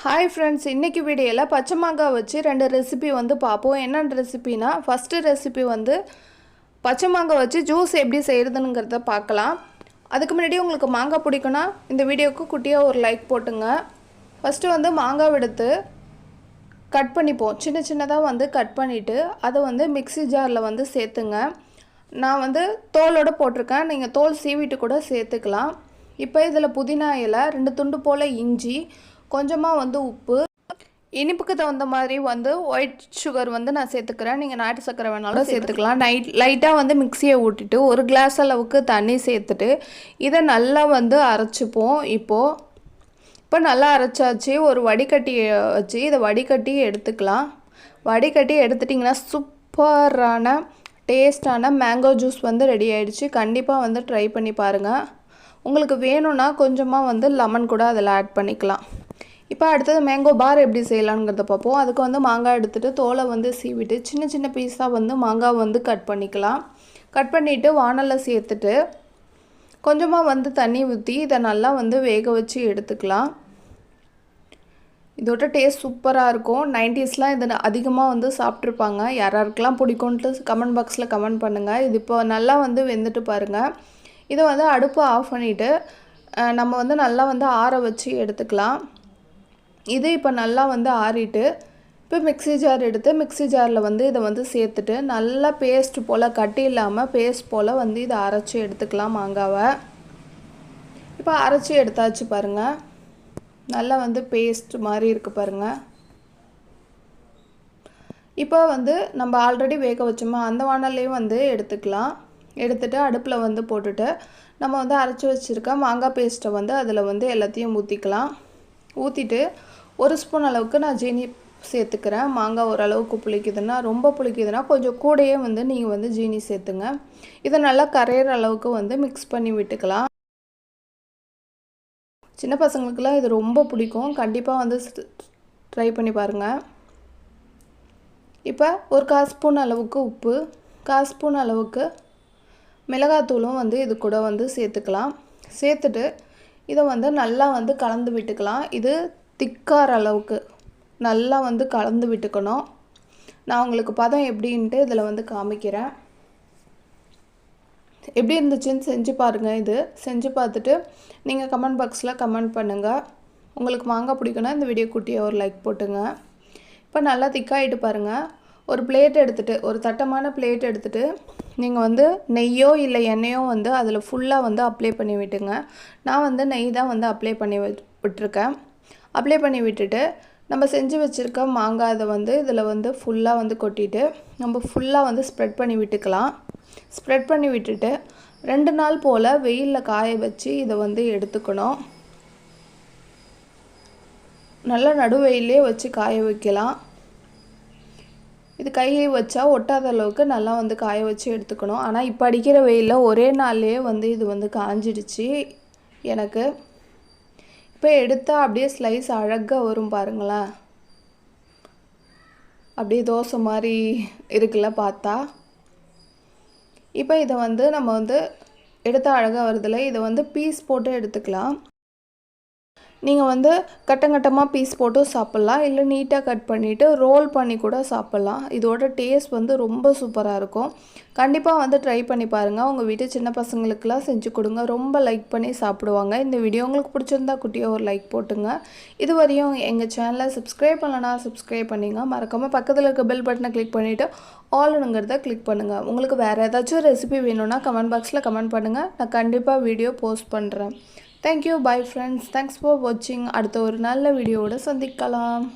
Hi friends இன்றைக்கி வீடியோவில் பச்சை மாங்காய் வச்சு ரெண்டு ரெசிபி வந்து பார்ப்போம். என்னென்ன ரெசிபினா ஃபஸ்ட்டு ரெசிபி வந்து பச்சை மாங்காய் வச்சு ஜூஸ் எப்படி செய்கிறதுங்கிறத பார்க்கலாம். அதுக்கு முன்னாடி உங்களுக்கு மாங்காய் பிடிக்குன்னா இந்த வீடியோவுக்கு குட்டியாக ஒரு லைக் போட்டுங்க. ஃபஸ்ட்டு வந்து மாங்காய் எடுத்து கட் பண்ணிப்போம். சின்ன சின்னதாக வந்து கட் பண்ணிவிட்டு அதை வந்து மிக்ஸி ஜாரில் வந்து சேர்த்துங்க. நான் வந்து தோலோடு போட்டிருக்கேன். நீங்கள் தோல் சீவிட்டு கூட சேர்த்துக்கலாம். இப்போ இதில் புதினா இலை ரெண்டு துண்டு போல் இஞ்சி கொஞ்சமாக வந்து உப்பு இனிப்புக்கு தகுந்த மாதிரி வந்து ஒயிட் சுகர் வந்து நான் சேர்த்துக்கிறேன். நீங்கள் நாட்டு சர்க்கரை வேணாலும் சேர்த்துக்கலாம். நைட் லைட்டாக வந்து மிக்சியை ஊட்டிட்டு ஒரு கிளாஸ் அளவுக்கு தண்ணி சேர்த்துட்டு இதை நல்லா வந்து அரைச்சிப்போம். இப்போது இப்போ நல்லா அரைச்சாச்சு. ஒரு வடிகட்டி வச்சு இதை வடிகட்டி எடுத்துக்கலாம். வடிகட்டி எடுத்துட்டிங்கன்னா சூப்பரான டேஸ்டான மேங்கோ ஜூஸ் வந்து ரெடி ஆகிடுச்சு கண்டிப்பாக வந்து ட்ரை பண்ணி பாருங்கள் உங்களுக்கு வேணும்னா கொஞ்சமாக வந்து லெமன் கூட அதில் ஆட் பண்ணிக்கலாம். இப்போ அடுத்தது மேங்கோ பார் எப்படி செய்யலாங்கிறத பார்ப்போம். அதுக்கு வந்து மாங்காய் எடுத்துகிட்டு தோலை வந்து சீவிட்டு சின்ன சின்ன பீஸாக வந்து மாங்காய் வந்து கட் பண்ணிக்கலாம். கட் பண்ணிவிட்டு வானலில் சேர்த்துட்டு கொஞ்சமாக வந்து தண்ணி ஊற்றி இதை நல்லா வந்து வேக வச்சு எடுத்துக்கலாம். இதோட டேஸ்ட் சூப்பராக இருக்கும். நைன்டிஸ்லாம் இதை அதிகமாக வந்து சாப்பிட்ருப்பாங்க யாராருக்கெல்லாம் பிடிக்கும்ன்ட்டு கமெண்ட் பாக்ஸில் கமெண்ட் பண்ணுங்கள் இது இப்போ நல்லா வந்து வெந்துட்டு பாருங்கள் இதை வந்து அடுப்பு ஆஃப் பண்ணிவிட்டு நம்ம வந்து நல்லா வந்து ஆற வச்சு எடுத்துக்கலாம். இது இப்போ நல்லா வந்து ஆறிட்டு இப்போ மிக்ஸி ஜார் எடுத்து மிக்ஸி ஜாரில் வந்து இதை வந்து சேர்த்துட்டு நல்லா பேஸ்ட் போல் கட்டி இல்லாமல் பேஸ்ட் போல் வந்து இதை அரைச்சி எடுத்துக்கலாம் மாங்காவை. இப்போ அரைச்சி எடுத்தாச்சு பாருங்கள் நல்லா வந்து பேஸ்ட் மாதிரி இருக்குது பாருங்கள் இப்போ வந்து நம்ம ஆல்ரெடி வேக வச்சோமா அந்த வானல்லையும் வந்து எடுத்துக்கலாம். எடுத்துகிட்டு அடுப்பில் வந்து போட்டுட்டு நம்ம வந்து அரைச்சி வச்சுருக்க மாங்காய் பேஸ்ட்டை வந்து அதில் வந்து எல்லாத்தையும் ஊற்றிக்கலாம் ஊற்றிட்டு ஒரு ஸ்பூன் அளவுக்கு நான் ஜீனி சேர்த்துக்கிறேன். மாங்காய் ஓரளவுக்கு புளிக்குதுன்னா ரொம்ப புளிக்குதுன்னா கொஞ்சம் கூடையே வந்து நீங்கள் வந்து ஜீனி சேர்த்துங்க. இதை நல்லா கரையிற அளவுக்கு வந்து மிக்ஸ் பண்ணி விட்டுக்கலாம். சின்ன பசங்களுக்கெல்லாம் இது ரொம்ப பிடிக்கும் கண்டிப்பாக வந்து ட்ரை பண்ணி பாருங்கள் இப்போ ஒரு கால் ஸ்பூன் அளவுக்கு உப்பு கால் ஸ்பூன் அளவுக்கு மிளகாத்தூளும் வந்து இது கூட வந்து சேர்த்துக்கலாம். சேர்த்துட்டு இதை வந்து நல்லா வந்து கலந்து விட்டுக்கலாம். இது திக்கார அளவுக்கு நல்லா வந்து கலந்து விட்டுக்கணும். நான் உங்களுக்கு பதம் எப்படின்ட்டு இதில் வந்து காமிக்கிறேன். எப்படி இருந்துச்சுன்னு செஞ்சு பாருங்கள் இது. செஞ்சு பார்த்துட்டு நீங்கள் கமெண்ட் பாக்ஸில் கமெண்ட் பண்ணுங்கள் உங்களுக்கு மாங்காய் பிடிக்குன்னா இந்த வீடியோ குட்டியாக ஒரு லைக் போட்டுங்க. இப்போ நல்லா திக்காயிட்டு பாருங்கள் ஒரு பிளேட் எடுத்துகிட்டு ஒரு தட்டமான பிளேட் எடுத்துகிட்டு நீங்கள் வந்து நெய்யோ இல்லை எண்ணெயோ வந்து அதில் ஃபுல்லாக வந்து அப்ளை பண்ணி விட்டுங்க. நான் வந்து நெய் தான் வந்து அப்ளை பண்ணி விட்டுருக்கேன். அப்ளை பண்ணி விட்டுட்டு நம்ம செஞ்சு வச்சுருக்க மாங்காய் அதை வந்து இதில் வந்து ஃபுல்லாக வந்து கொட்டிட்டு நம்ம ஃபுல்லாக வந்து ஸ்ப்ரெட் பண்ணி விட்டுக்கலாம். ஸ்ப்ரெட் பண்ணி விட்டுட்டு ரெண்டு நாள் போல் வெயிலில் காய வச்சு இதை வந்து எடுத்துக்கணும். நல்லா நடுவெயிலே வச்சு காய வைக்கலாம். இது கையை வச்சா ஒட்டாத அளவுக்கு நல்லா வந்து காய வச்சு எடுத்துக்கணும். ஆனால் இப்போ அடிக்கிற வெயிலில் ஒரே நாள்லேயே வந்து இது வந்து காஞ்சிடுச்சு எனக்கு. இப்போ எடுத்தால் அப்படியே ஸ்லைஸ் அழகாக வரும் பாருங்களேன் அப்படியே தோசை மாதிரி இருக்குல்ல பார்த்தா? இப்போ இதை வந்து நம்ம வந்து எடுத்தால் அழகாக வருதில்ல? இதை வந்து பீஸ் போட்டு எடுத்துக்கலாம். நீங்கள் வந்து கட்டங்கட்டமாக பீஸ் போட்டும் சாப்பிட்லாம். இல்லை நீட்டாக கட் பண்ணிவிட்டு ரோல் பண்ணி கூட சாப்பிட்லாம். இதோட டேஸ்ட் வந்து ரொம்ப சூப்பராக இருக்கும். கண்டிப்பாக வந்து ட்ரை பண்ணி பாருங்கள் உங்கள் வீட்டு சின்ன பசங்களுக்கெல்லாம் செஞ்சு கொடுங்க. ரொம்ப லைக் பண்ணி சாப்பிடுவாங்க. இந்த வீடியோ உங்களுக்கு பிடிச்சிருந்தா குட்டியாக ஒரு லைக் போட்டுங்க. இது வரையும் எங்கள் சேனலை சப்ஸ்கிரைப் பண்ணலனா சப்ஸ்கிரைப் பண்ணிங்க. மறக்காமல் பக்கத்தில் இருக்க பெல் பட்டனை கிளிக் பண்ணிவிட்டு ஆல்னுங்கிறத கிளிக் பண்ணுங்கள் உங்களுக்கு வேறு ஏதாச்சும் ரெசிபி வேணும்னா கமெண்ட் பாக்ஸில் கமெண்ட் பண்ணுங்கள் நான் கண்டிப்பாக வீடியோ போஸ்ட் பண்ணுறேன் thank you bye friends thanks for வாட்சிங் அடுத்த ஒரு நல்ல வீடியோவோட சந்திக்கலாம்.